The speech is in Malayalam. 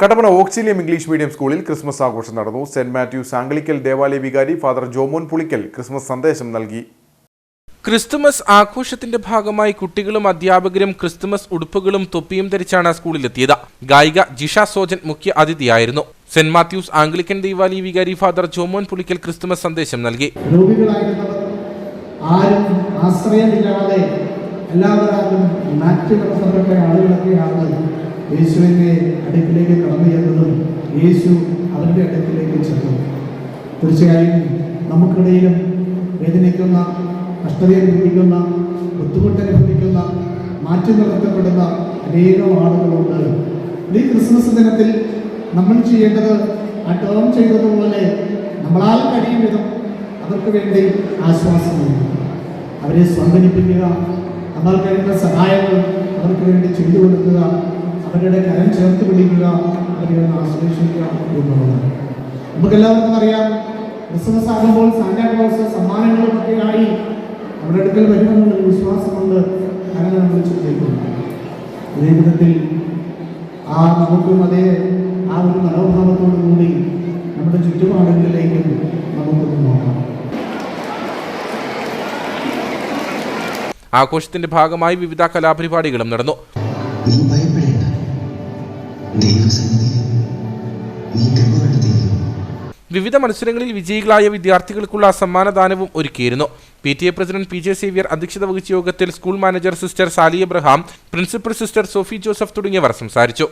കട്ടപ്പന ഓക്സിലിയം ഇംഗ്ലീഷ് മീഡിയം സ്കൂളിൽ ക്രിസ്മസ് ആഘോഷം നടന്നു. സെന്റ് മാത്യൂസ് ആംഗ്ലിക്കൽ ദേവാലയ വികാരി ഫാദർ ജോമോൻ പുളിക്കൽ ക്രിസ്മസ് സന്ദേശം നൽകി. ക്രിസ്തുമസ് ആഘോഷത്തിന്റെ ഭാഗമായി കുട്ടികളും അധ്യാപകരും ക്രിസ്തുമസ് ഉടുപ്പുകളും തൊപ്പിയും ധരിച്ചാണ് സ്കൂളിലെത്തിയത്. ഗായിക ജിഷ സോജൻ മുഖ്യ അതിഥിയായിരുന്നു. സെന്റ് മാത്യൂസ് ആംഗ്ലിക്കൻ ദൈവാലി വികാരി ഫാദർ ജോമോൻ പുളിക്കൽ ക്രിസ്തുമസ് സന്ദേശം നൽകി. ആരും ആശ്രയമില്ലാതെ എല്ലാവരും മാറ്റി നിർത്തപ്പെട്ട ആളുകളൊക്കെയാണ് യേശുവിന്റെ അടുക്കിലേക്ക് യേശു അവന്റെ അടുക്കിലേക്ക് ചെന്നു. തീർച്ചയായും നമുക്കിടയിലും വേദനിക്കുന്ന കഷ്ടതയനുഭവിക്കുന്ന ബുദ്ധിമുട്ടനുഭവിക്കുന്ന മാറ്റി നിർത്തപ്പെടുന്ന അനേകം ആളുകളുണ്ട്. ഈ ക്രിസ്മസ് ദിനത്തിൽ നമ്മൾ ചെയ്യേണ്ടത് ആ ടേം ചെയ്തതുപോലെ നമ്മളാൽ കഴിയും വിധം അവർക്ക് വേണ്ടി ആശ്വാസം നൽകുക അവരെ സ്വന്തനിപ്പിക്കുക നമ്മൾ കഴിയുന്ന സഹായങ്ങൾ അവർക്ക് വേണ്ടി ചെയ്തു കൊടുക്കുക അവരുടെ കരം ചേർത്ത് പിടിക്കുക അവരെ ആശ്ലേഷിക്കുക ആശ്ലേഷിക്കുക എന്നുള്ളതാണ് നമുക്കെല്ലാവർക്കും അറിയാം ക്രിസ്മസ് ആകുമ്പോൾ സാന്റാക്ലോസ് സമ്മാനങ്ങളുമൊക്കെയായി നമ്മുടെ അടുക്കൽ വരുമെന്നുള്ള വിശ്വാസമുണ്ട് അങ്ങനെ നമ്മൾ ചിന്തിക്കുന്നു. അതേ വിധത്തിൽ ആ നമുക്കും അതേ ആ ഒരു മനോഭാവത്തോടു കൂടി നമ്മുടെ ചുറ്റുപാടുകളിലേക്കും നമുക്കൊന്ന് നോക്കാം. ആഘോഷത്തിന്റെ ഭാഗമായി വിവിധ കലാപരിപാടികളും നടന്നു. വിവിധ മത്സരങ്ങളിൽ വിജയികളായ വിദ്യാർത്ഥികൾക്കുള്ള സമ്മാനദാനവും ഒരുക്കിയിരുന്നു. P T A president P J Xavier അധ്യക്ഷത വഹിച്ച യോഗത്തിൽ school manager sister Sally Abraham principal sister Sophie Joseph തുടങ്ങിയവർ സംസാരിച്ചു.